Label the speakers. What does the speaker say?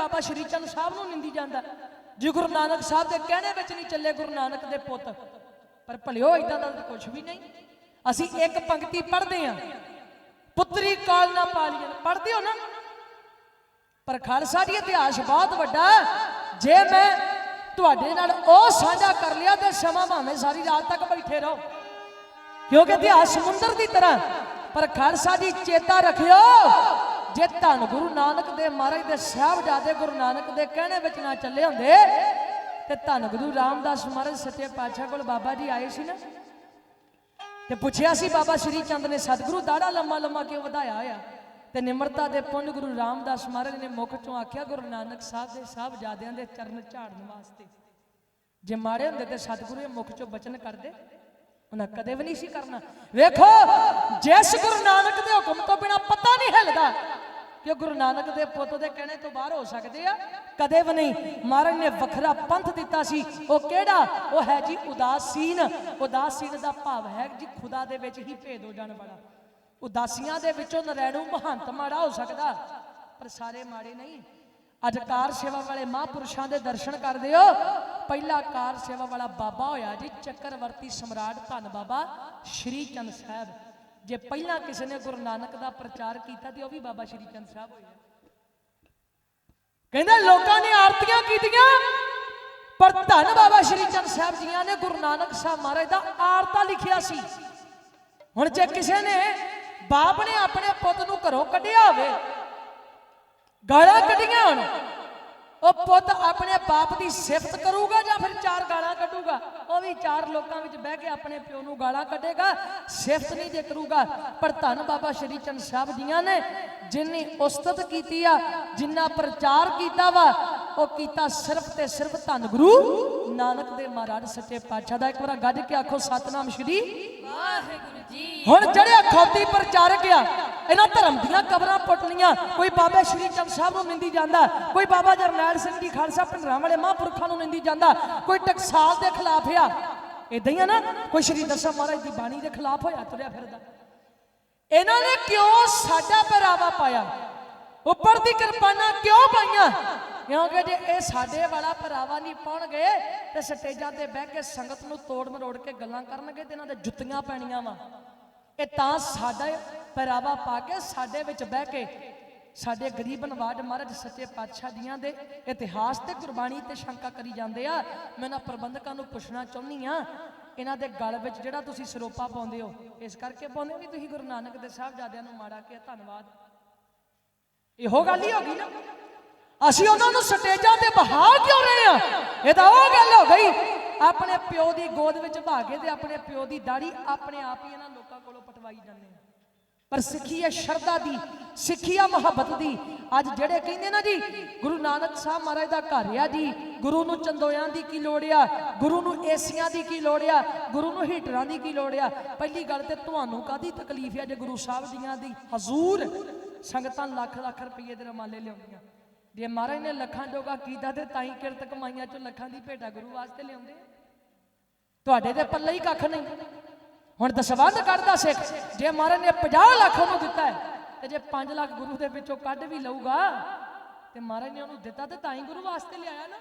Speaker 1: ਬਾਬਾ ਸ਼੍ਰੀ ਚੰਦ ਸਾਹਿਬ ਨੂੰ ਨਿੰਦੀ ਜਾਂਦਾ। ਜੇ ਗੁਰੂ ਨਾਨਕ ਸਾਹਿਬ ਦੇ ਕਹਿਣੇ ਵਿੱਚ ਨਹੀਂ ਚੱਲੇ ਗੁਰੂ ਨਾਨਕ ਦੇ ਪੁੱਤ, ਪਰ ਭਲਿਓ ਇਦਾਂ ਦਾ ਕੁਝ ਵੀ ਨਹੀਂ। ਅਸੀਂ ਇੱਕ ਪੰਕਤੀ ਪੜ੍ਹਦੇ ਹਾਂ। ਪੁੱਤਰੀ ਕਾਲ ਨਾ ਪਾਲੀਨ ਪੜ੍ਹਦੇ ਹੋ ਨਾ? ਪਰ ਖਾਲਸਾ ਜੀ, ਇਤਿਹਾਸ ਬਹੁਤ ਵੱਡਾ ਜੇ ਮੈਂ ਤੁਹਾਡੇ ਨਾਲ ਉਹ ਸਾਂਝਾ ਕਰ ਲਿਆ ਤੇ ਸਮਾਂ ਭਾਵੇਂ ਸਾਰੀ ਰਾਤ ਤੱਕ ਬੈਠੇ ਰਹੋ। ਕਿਉਂਕਿ ਇਤਿਹਾਸ ਸਮੁੰਦਰ ਦੀ ਤਰ੍ਹਾਂ ਪਰ ਖਾਲਸਾ ਜੀ, ਚੇਤਾ ਰੱਖਿਓ। ਜੇ ਧੰਨ ਗੁਰੂ ਨਾਨਕ ਦੇ ਮਹਾਰਾਜ ਦੇ ਸਾਹਿਬਜ਼ਾਦੇ ਗੁਰੂ ਨਾਨਕ ਦੇ ਕਹਿਣੇ ਵਿੱਚ ਨਾ ਚੱਲੇ ਹੁੰਦੇ, ਤੇ ਧੰਨ ਗੁਰੂ ਰਾਮਦਾਸ ਮਹਾਰਾਜ ਸੱਚੇ ਪਾਤਸ਼ਾਹ ਕੋਲ ਬਾਬਾ ਜੀ ਆਏ ਸੀ ਨਾ, ਤੇ ਪੁੱਛਿਆ ਸੀ ਬਾਬਾ ਸ਼੍ਰੀ ਚੰਦ ਨੇ, ਸਤਿਗੁਰੂ ਦਾੜਾ ਲੰਮਾ ਲੰਮਾ ਕਿਉਂ ਵਧਾਇਆ ਹੋਇਆ ਤੇ ਨਿਮਰਤਾ ਦੇ ਪੁੰਨ ਗੁਰੂ ਰਾਮਦਾਸ ਮਹਾਰਾਜ ਨੇ ਮੁਖ ਚੋਂ ਆਖਿਆ, ਗੁਰੂ ਨਾਨਕ ਸਾਹਿਬ ਦੇ ਸਾਹਿਬਜ਼ਾਦਿਆਂ ਦੇ ਚਰਨ ਝਾੜਨ ਵਾਸਤੇ। ਜੇ ਮਾੜੇ ਹੁੰਦੇ ਤੇ ਸਤਿਗੁਰੂ ਇਹ ਮੁਖ ਚੋਂ ਬਚਨ ਕਰਦੇ, ਉਹਨਾਂ ਕਦੇ ਵੀ ਨਹੀਂ ਸੀ ਕਰਨਾ। ਵੇਖੋ, ਜਿਸ ਗੁਰੂ ਨਾਨਕ ਦੇ ਹੁਕਮ ਤੋਂ ਬਿਨਾ ਪਤਾ ਨਹੀਂ ਹਿੱਲਦਾ ਕਿ ਗੁਰੂ ਨਾਨਕ ਦੇ ਪੁੱਤ ਦੇ ਕਹਿਣੇ ਤੋਂ ਬਾਹਰ ਹੋ ਸਕਦੇ ਆ? ਕਦੇ ਵੀ ਨਹੀਂ। ਮਹਾਰਾਜ ਨੇ ਵੱਖਰਾ ਪੰਥ ਦਿੱਤਾ ਸੀ। ਉਹ ਕਿਹੜਾ? ਉਹ ਹੈ ਜੀ ਉਦਾਸੀਨ। ਉਦਾਸੀਨ ਦਾ ਭਾਵ ਹੈ ਜੀ ਖੁਦਾ ਦੇ ਵਿੱਚ ਹੀ ਭੇਦ ਹੋ ਜਾਣ ਵਾਲਾ। ਉਦਾਸੀਆਂ ਦੇ ਵਿੱਚੋਂ ਨਰੈਣੂ ਮਹੰਤ ਮਾੜਾ ਹੋ ਸਕਦਾ। ਪਰ ਸਾਰੇ ਮਾੜੇ ਨਹੀਂ। ਅੱਜ ਕਾਰ ਸੇਵਾ ਵਾਲੇ ਮਹਾਂਪੁਰਸ਼ਾਂ ਦੇ ਦਰਸ਼ਨ ਕਰਦੇ ਹੋ। ਪਹਿਲਾ ਕਾਰ ਸੇਵਾ ਵਾਲਾ ਬਾਬਾ ਹੋਇਆ ਜੀ ਚੱਕਰਵਰਤੀ ਸਮਰਾਟ ਧੰਨ ਬਾਬਾ ਸ਼੍ਰੀ ਚੰਦ ਸਾਹਿਬ। ਜੇ ਪਹਿਲਾਂ ਕਿਸੇ ਨੇ ਗੁਰੂ ਨਾਨਕ ਦਾ ਪ੍ਰਚਾਰ ਕੀਤਾ ਤੇ ਉਹ ਵੀ ਬਾਬਾ ਸ਼੍ਰੀ ਚੰਦ ਸਾਹਿਬ ਹੋਏ ਕਹਿੰਦੇ ਲੋਕਾਂ ਨੇ ਆਰਤੀਆਂ ਕੀਤੀਆਂ, ਪਰ ਧੰਨ ਬਾਬਾ ਸ਼੍ਰੀ ਚੰਦ ਸਾਹਿਬ ਜੀਆਂ ਨੇ ਗੁਰੂ ਨਾਨਕ ਸਾਹਿਬ ਮਹਾਰਾਜ ਦਾ ਆਰਤਾ ਲਿਖਿਆ ਸੀ। ਹੁਣ ਜੇ ਕਿਸੇ ਨੇ ਬਾਪ ਨੇ ਆਪਣੇ ਪੁੱਤ ਨੂੰ ਘਰੋਂ ਕੱਢਿਆ ਹੋਵੇ, ਗਾਲਾਂ ਕੱਢੀਆਂ ਹੁਣ ਉਹ ਪੁੱਤ ਆਪਣੇ ਬਾਪ ਦੀ ਸਿਫਤ ਕਰੂਗਾ ਜਾਂ ਫਿਰ ਚਾਰ ਗਾਲਾਂ ਕੱਢੂਗਾ? ਉਹ ਵੀ ਚਾਰ ਲੋਕਾਂ ਵਿੱਚ ਬਹਿ ਕੇ ਆਪਣੇ ਪਿਓ ਨੂੰ ਗਾਲਾਂ ਕੱਢੇਗਾ ਸਿਫਤ ਨਹੀਂ ਜੇ ਕਰੂਗਾ। ਪਰ ਧੰਨ ਬਾਬਾ ਸ਼੍ਰੀ ਚੰਦ ਸਾਹਿਬ ਜੀਆਂ ਨੇ ਜਿੰਨੀ ਉਸਤਤ ਕੀਤੀ ਆ ਜਿੰਨਾ ਪ੍ਰਚਾਰ ਕੀਤਾ ਵਾ ਉਹ ਕੀਤਾ ਸਿਰਫ ਤੇ ਸਿਰਫ ਧੰਨ ਗੁਰੂ ਨਾਨਕ ਦੇ ਮਹਾਰਾਜ ਸੱਚੇ ਪਾਤਸ਼ਾਹ ਦਾ। ਇੱਕ ਵਾਰ ਗੱਜ ਕੇ ਆਖੋ ਸਤਨਾਮ ਸ਼੍ਰੀ
Speaker 2: ਵਾਹਿਗੁਰੂ ਜੀ
Speaker 1: ਹੁਣ ਜਿਹੜੇ ਖੌਤੀ ਪ੍ਰਚਾਰਕ ਆ। ਇਹਨਾਂ ਧਰਮ ਦੀਆਂ ਕਬਰਾਂ ਪੁੱਟਣੀਆਂ। ਕੋਈ ਬਾਬਾ ਸ਼੍ਰੀ ਚੰਦ ਸਾਹਿਬ ਨੂੰ ਨਿੰਦੀ ਜਾਂਦਾ, ਕੋਈ ਬਾਬਾ ਜਰਨੈਲ ਸਿੰਘ ਜੀ ਖਾਲਸਾ ਪਿੰਡਰਾਂ ਵਾਲੇ ਮਹਾਂਪੁਰਖਾਂ ਨੂੰ ਨਿੰਦੀ ਜਾਂਦਾ, ਕੋਈ ਟਕਸਾਲ ਦੇ ਖਿਲਾਫ ਆ। ਇਦਾਂ ਹੀ ਆ ਨਾ, ਕੋਈ ਸ਼੍ਰੀ ਦਸਮ ਮਹਾਰਾਜ ਦੀ ਬਾਣੀ ਦੇ ਖਿਲਾਫ ਹੋਇਆ, ਤੁਰਿਆ ਫਿਰਦਾ। ਇਹਨਾਂ ਨੇ ਕਿਉਂ ਸਾਡਾ ਪਹਿਰਾਵਾ ਪਾਇਆ? ਉੱਪਰ ਦੀ ਕਿਰਪਾਨਾਂ ਕਿਉਂ ਪਾਈਆਂ? ਕਿਉਂਕਿ ਜੇ ਇਹ ਸਾਡੇ ਵਾਲਾ ਪਹਿਰਾਵਾ ਨਹੀਂ ਪਾਉਣਗੇ, ਤੇ ਸਟੇਜਾਂ ਤੇ ਬਹਿ ਕੇ ਸੰਗਤ ਨੂੰ ਤੋੜ ਮਰੋੜ ਕੇ ਗੱਲਾਂ ਕਰਨਗੇ, ਤੇ ਇਹਨਾਂ ਦੇ ਜੁੱਤੀਆਂ ਪੈਣੀਆਂ ਵਾ। ਇਹ ਤਾਂ ਸਾਡਾ ਪਹਿਰਾਵਾ ਪਾ ਕੇ ਸਾਡੇ ਵਿੱਚ ਬਹਿ ਕੇ ਸਾਡੇ ਗਰੀਬ ਨਵਾਜ ਮਹਾਰਾਜ ਸੱਚੇ ਪਾਤਸ਼ਾਹ ਦੀਆਂ ਦੇ ਇਤਿਹਾਸ ਤੇ ਗੁਰਬਾਣੀ ਤੇ ਸ਼ੰਕਾ ਕਰੀ ਜਾਂਦੇ ਆ। ਮੈਂ ਇਹਨਾਂ ਪ੍ਰਬੰਧਕਾਂ ਨੂੰ ਪੁੱਛਣਾ ਚਾਹੁੰਦੀ ਆ ਇਹਨਾਂ ਦੇ ਗਲ ਵਿੱਚ ਜਿਹੜਾ ਤੁਸੀਂ ਸਰੋਪਾ ਪਾਉਂਦੇ ਹੋ, ਇਸ ਕਰਕੇ ਪਾਉਂਦੇ ਹੋ ਵੀ ਤੁਸੀਂ ਗੁਰੂ ਨਾਨਕ ਦੇ ਸਾਹਿਬਜ਼ਾਦਿਆਂ ਨੂੰ ਮਾੜਾ ਕਿਹਾ, ਧੰਨਵਾਦ। ਇਹੋ ਗੱਲ ਹੀ ਹੋ ਗਈ ਨਾ। ਅਸੀਂ ਉਹਨਾਂ ਨੂੰ ਸਟੇਜਾਂ ਤੇ ਬਹਾ ਕਿਉਂ ਰਹੇ ਆ? ਇਹ ਤਾਂ ਉਹ ਗੱਲ ਹੋ ਗਈ। ਆਪਣੇ ਪਿਓ ਦੀ ਗੋਦ ਵਿੱਚ ਭਾਗੇ ਤੇ ਆਪਣੇ ਪਿਓ ਦੀ ਦਾੜੀ ਆਪਣੇ ਆਪ ਹੀ ਇਹਨਾਂ ਲੋਕਾਂ ਕੋਲੋਂ ਪਟਵਾਈ ਜਾਂਦੇ ਆ। ਪਰ ਸਿੱਖੀ ਹੈ ਸ਼ਰਧਾ ਦੀ, ਸਿੱਖੀ ਆ ਮੁਹੱਬਤ ਦੀ। ਅੱਜ ਜਿਹੜੇ ਕਹਿੰਦੇ ਨਾ ਜੀ, ਗੁਰੂ ਨਾਨਕ ਸਾਹਿਬ ਮਹਾਰਾਜ ਦਾ ਘਰ ਆ ਜੀ, ਗੁਰੂ ਨੂੰ ਚੰਦੋਇਆਂ ਦੀ ਕੀ ਲੋੜ ਆ? ਗੁਰੂ ਨੂੰ ਏਸੀਆਂ ਦੀ ਕੀ ਲੋੜ ਆ? ਗੁਰੂ ਨੂੰ ਹੀਟਰਾਂ ਦੀ ਕੀ ਲੋੜ ਆ? ਪਹਿਲੀ ਗੱਲ ਤੇ ਤੁਹਾਨੂੰ ਕਾਦੀ ਤਕਲੀਫ ਆ ਜੇ ਗੁਰੂ ਸਾਹਿਬ ਜੀਆਂ ਦੀ? ਹਜ਼ੂਰ ਸੰਗਤਾਂ ਲੱਖ ਲੱਖ ਰੁਪਏ ਦੇ ਰਮਾਲੇ ਲਿਆਉਂਦੀਆਂ। ਜੇ ਮਹਾਰਾਜ ਨੇ ਲੱਖਾਂ ਜੋਗਾ ਕੀਤਾ ਤੇ ਤਾਂ ਹੀ ਕਿਰਤ ਕਮਾਈਆਂ ਚੋਂ ਲੱਖਾਂ ਦੀ ਭੇਟਾ ਗੁਰੂ ਵਾਸਤੇ ਲਿਆਉਂਦੇ ਤੁਹਾਡੇ ਦੇ ਪੱਲੇ ਹੀ ਕੱਖ ਨਹੀਂ। ਹੁਣ ਦਸਵੰਧ ਕੱਢਦਾ ਸਿੱਖ, ਜੇ ਮਹਾਰਾਜ ਨੇ 50 ਲੱਖ ਉਹਨੂੰ ਦਿੱਤਾ ਹੈ, ਤੇ ਜੇ 5 ਲੱਖ ਗੁਰੂ ਦੇ ਵਿੱਚੋਂ ਕੱਢ ਵੀ ਲਊਗਾ, ਤੇ ਮਹਾਰਾਜ ਨੇ ਉਹਨੂੰ ਦਿੱਤਾ ਤੇ ਤਾਂ ਹੀ ਗੁਰੂ ਵਾਸਤੇ ਲਿਆਇਆ ਨਾ।